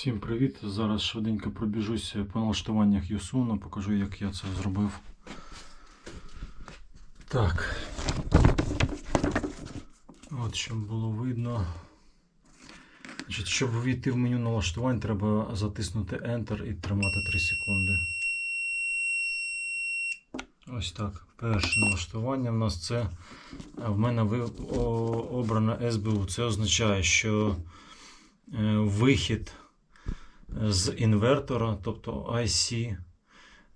Всім привіт! Зараз швиденько пробіжусь по налаштуваннях Юсуна, покажу, як я це зробив. Так. От, щоб було видно. Значить, щоб увійти в меню налаштувань, треба затиснути Enter і тримати 3 секунди. Ось так. Перше налаштування в нас це в мене обрано СБУ. Це означає, що е, вихід з інвертора, тобто IC,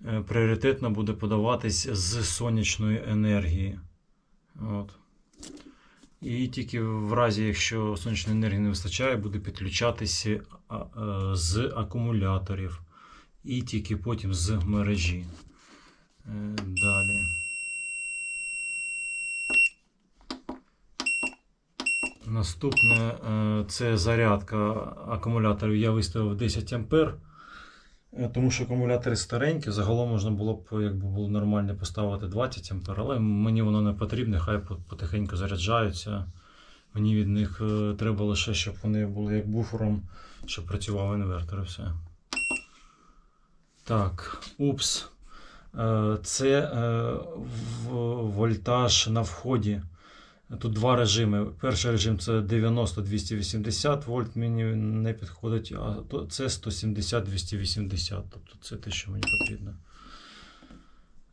е, пріоритетно буде подаватись з сонячної енергії. От. І тільки в разі, якщо сонячної енергії не вистачає, буде підключатися е, з акумуляторів. І тільки потім з мережі. Е, Далі. Наступне е, це зарядка акумуляторів. Я виставив 10 ампер, е, тому що акумулятори старенькі. Загалом можна було б, якби було нормально, поставити 20 ампер, але мені воно не потрібне, хай потихеньку заряджаються. Мені від них е, треба лише, щоб вони були як буфером, щоб працював інвертор і все. Так, упс. Це вольтаж на вході. Тут два режими. Перший режим це 90-280 вольт, мені не підходить, а це 170-280. Тобто це те, що мені потрібно.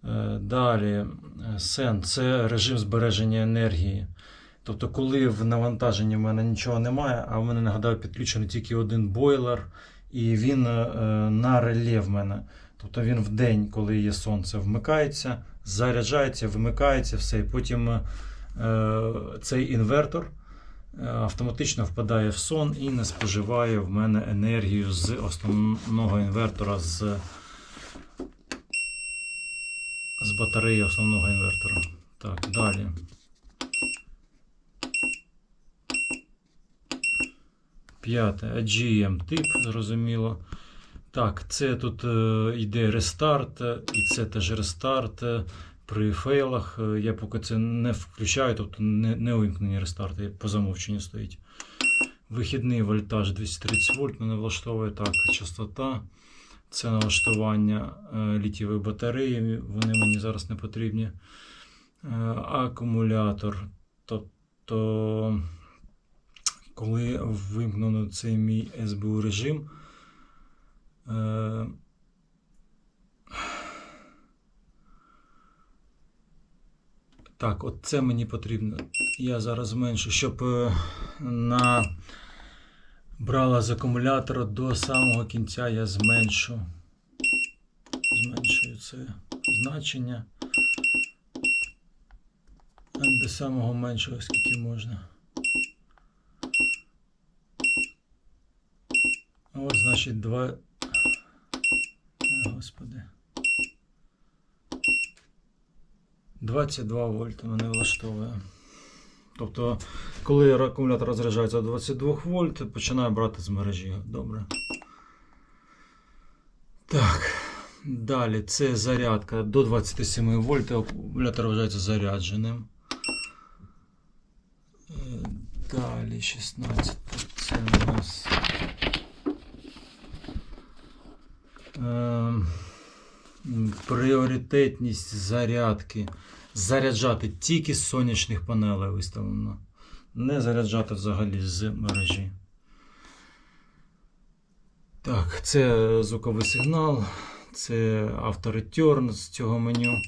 Е, Далі, SEN це режим збереження енергії. Тобто, коли в навантаженні в мене нічого немає, а в мене нагадаю підключений тільки один бойлер, і він е, на реле в мене. Тобто він в день, коли є сонце, вмикається, заряджається, вимикається, все. І потім е, цей інвертор е, автоматично впадає в сон і не споживає в мене енергію з основного інвертора, з, з батареї основного інвертора. Так, далі. П'яте. AGM тип, зрозуміло. Так, це тут е, йде рестарт, е, і це теж рестарт. При фейлах е, я поки це не включаю, тобто не, не увімкнені рестарти, по замовченню стоїть. Вихідний вольтаж 230 вольт мене влаштовує так, частота. Це налаштування е, літієвої батареї, вони мені зараз не потрібні. Е, акумулятор. Тобто, коли вимкнено цей мій СБУ режим. Так, от це мені потрібно. Я зараз зменшу, щоб е, на брала з акумулятора до самого кінця я зменшу. Зменшую це значення. Ем, до самого меншого, скільки можна. Ось, значить, 2. 22 вольта мене влаштовує. Тобто, коли акумулятор розряджається до 22 вольт, починаю брати з мережі. Добре. Так. Далі це зарядка до 27 вольт. Акумулятор вважається зарядженим. Е, Далі 16. Це у нас. Ем, Пріоритетність зарядки. Заряджати тільки з сонячних панелей виставлено. Не заряджати взагалі з мережі. Так, це звуковий сигнал, це авторетерн з цього меню.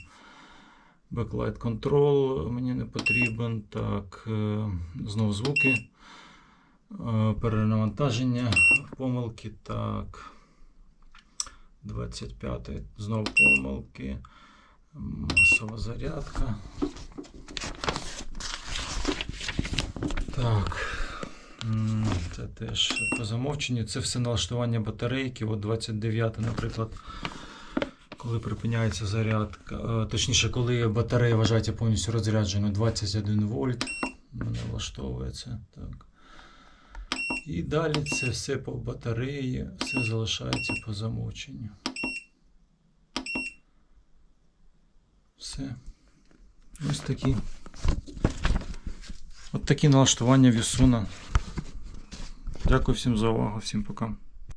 Backlight Control мені не потрібен. Так, е, знову звуки. Е, Перенавантаження, помилки. Так. 25 знову помилки. Масова зарядка. Так. Це теж по замовченню. Це все налаштування батарейки. От 29, наприклад, коли припиняється зарядка. е, Точніше, коли батарея вважається повністю розрядженою 21 вольт. Мене влаштовується. Так. І далі це все по батареї, все залишається по замовченню. Все. Ось такі. От такі налаштування Вісуна. Дякую всім за увагу, всім пока.